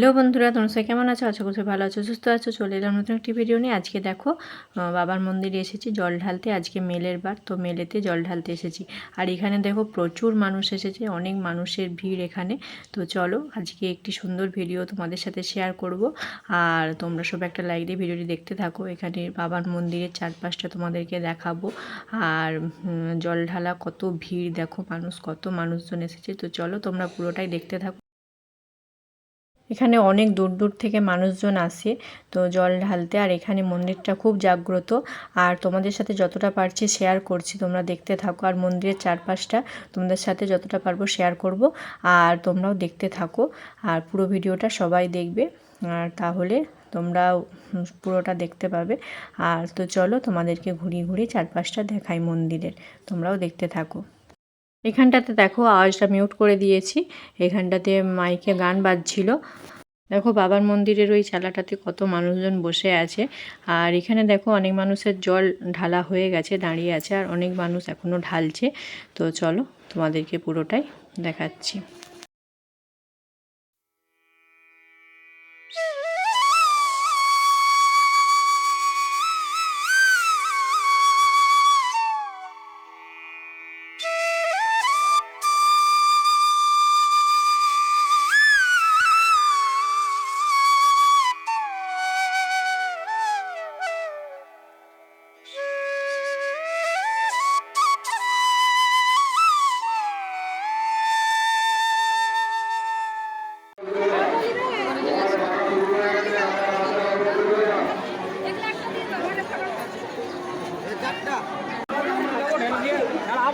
Hello বন্ধুরা, তোমরা সবাই কেমন আছো? আশা করছি ভালো আছো, সুস্থ আছো। চলে এলাম নতুন একটি ভিডিও নিয়ে। আজকে দেখো বাবার মন্দিরে এসেছি, জল ঢালতে। আজকে মেলের বার, তো মেলেতে জল ঢালতে এসেছি। আর এখানে দেখো, প্রচুর মানুষ এসেছে, অনেক মানুষের ভিড় এখানে। তো চলো, আজকে একটি সুন্দর ভিডিও তোমাদের সাথে শেয়ার করব। আর তোমরা সব একটা লাইক দিয়ে ভিডিওটি দেখতে থাকো। এখানে বাবার মন্দিরের চারপাশটা তোমাদেরকে দেখাবো। আর জল ঢালা কত ভিড়, দেখো মানুষ, কত মানুষজন এসেছে। তো চলো, তোমরা পুরোটাই দেখতে থাকো। এখানে অনেক দূর দূর থেকে মানুষজন আসে। তো জল ঢালতে, আর এখানে মন্দিরটা খুব জাগ্রত। আর তোমাদের সাথে যতটা পারছি শেয়ার করছি, তোমরা দেখতে থাকো। আর মন্দিরের চারপাশটা তোমাদের সাথে যতটা পারব শেয়ার করব। আর তোমরাও দেখতে থাকো। আর পুরো ভিডিওটা সবাই দেখবে। আর তাহলে তোমরাও পুরোটা দেখতে পাবে। আর তো চলো তোমাদেরকে ঘুরিয়ে ঘুরিয়ে চারপাশটা দেখাই মন্দিরের। তোমরাও দেখতে থাকো। এখানটাতে দেখো আওয়াজটা মিউট করে দিয়েছি। এখানটাতে মাইকে গান বাজছিল। দেখো বাবার মন্দিরের ওই চালাটাতে কত মানুষজন বসে আছে। আর এখানে দেখো অনেক মানুষের জল ঢালা হয়ে গেছে, দাঁড়িয়ে আছে, আর অনেক মানুষ এখনও ঢালছে। তো চলো তোমাদেরকে পুরোটাই দেখাচ্ছি।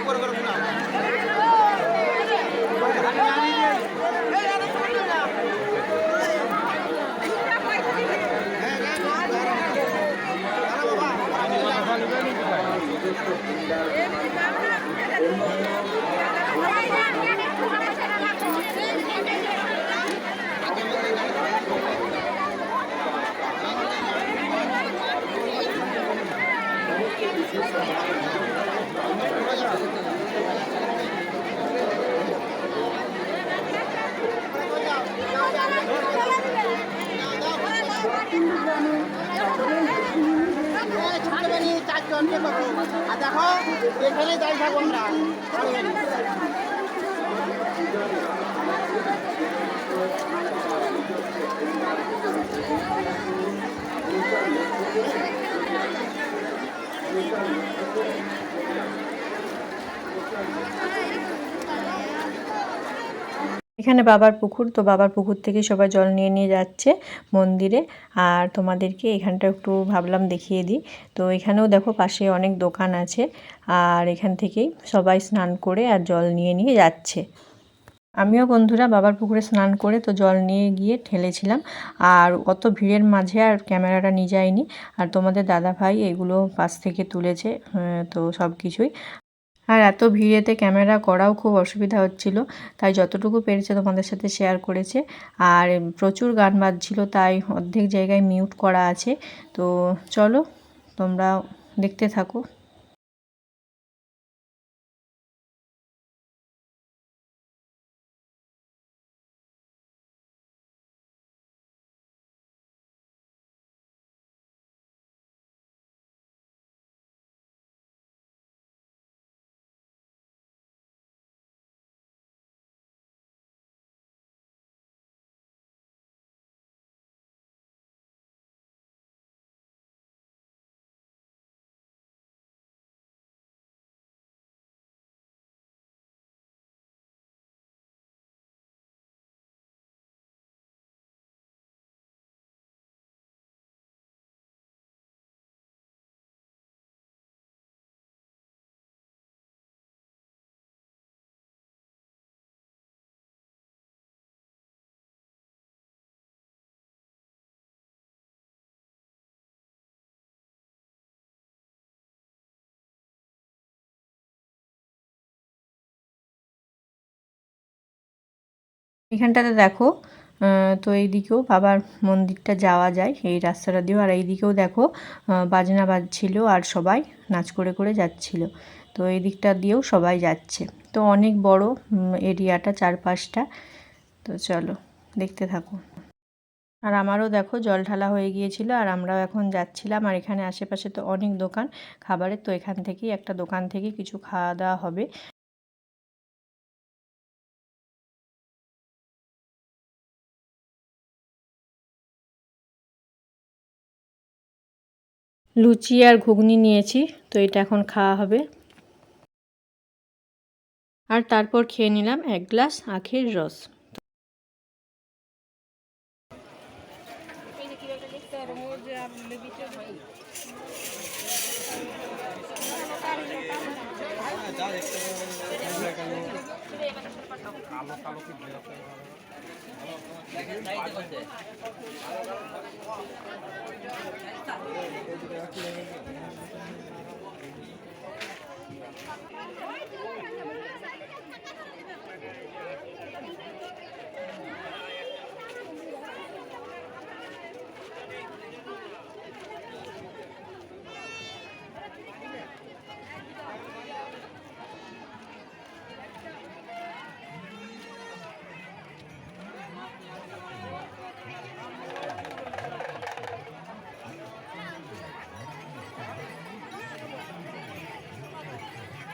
উপর করে পারবেন চারজনকে পাবো আর দেখো এখানে দাঁড়িয়ে থাকব আমরা এখানে বাবার পুকুর, তো বাবার পুকুর থেকে সবাই জল নিয়ে নিয়ে যাচ্ছে মন্দিরে। আর তোমাদেরকে এখানটা একটু ভাবলাম দেখিয়ে দিই। তো এখানেও দেখো পাশে অনেক দোকান আছে। আর এখান থেকেই সবাই স্নান করে আর জল নিয়ে নিয়ে যাচ্ছে। আমিও বন্ধুরা বাবার পুকুরে স্নান করে তো জল নিয়ে গিয়ে ঠেলেছিলাম। আর অত ভিড়ের মাঝে আর ক্যামেরাটা নিয়ে যায়নি আর তোমাদের দাদা ভাই এগুলো পাশ থেকে তুলেছে তো সব কিছুই আর এত ভিড়েতে ক্যামেরা করাও খুব অসুবিধা হচ্ছিল, তাই যতটুকু পেরেছে তোমাদের সাথে শেয়ার করেছে। আর প্রচুর গান বাজছিল, তাই অর্ধেক জায়গায় মিউট করা আছে। তো চলো তোমরা দেখতে থাকো। এখানটাতে দেখো তো এইদিকেও বাবার মন্দিরটা যাওয়া যায়, এই রাস্তাটা দিয়েও। আর এইদিকেও দেখো বাজনা বাজছিল আর সবাই নাচ করে করে যাচ্ছিল। তো এই দিকটা দিয়েও সবাই যাচ্ছে। তো অনেক বড় এরিয়াটা, চারপাশটা। তো চলো, দেখতে থাকো। আর আমারও দেখো, জল ঢালা হয়ে গিয়েছিল আর আমরাও এখন যাচ্ছিলাম। আর এখানে আশেপাশে তো অনেক দোকান। খাবারের তো এখান থেকেই, একটা দোকান থেকে কিছু খাওয়া দাওয়া হবে। লুচি আর ঘুগনি নিয়েছি, তো এটা এখন খাওয়া হবে। আর তারপর খেয়ে নিলাম এক গ্লাস আখের রস। কালো কালো কি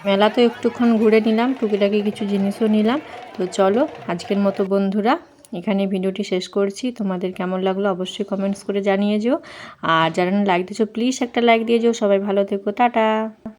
মেলা তো একটুক্ষণ ঘুরে নিলাম, টুকিটাকি কিছু জিনিসও নিলাম। তো চলো, আজকের মতো বন্ধুরা, এখানে ভিডিওটি শেষ করছি। তোমাদের কেমন লাগল অবশ্যই কমেন্টস করে জানিয়ে যেও। আর যারা লাইক দিয়েছ প্লিজ একটা লাইক দিয়ে যেও। সবাই ভালো থেকো। টাটা!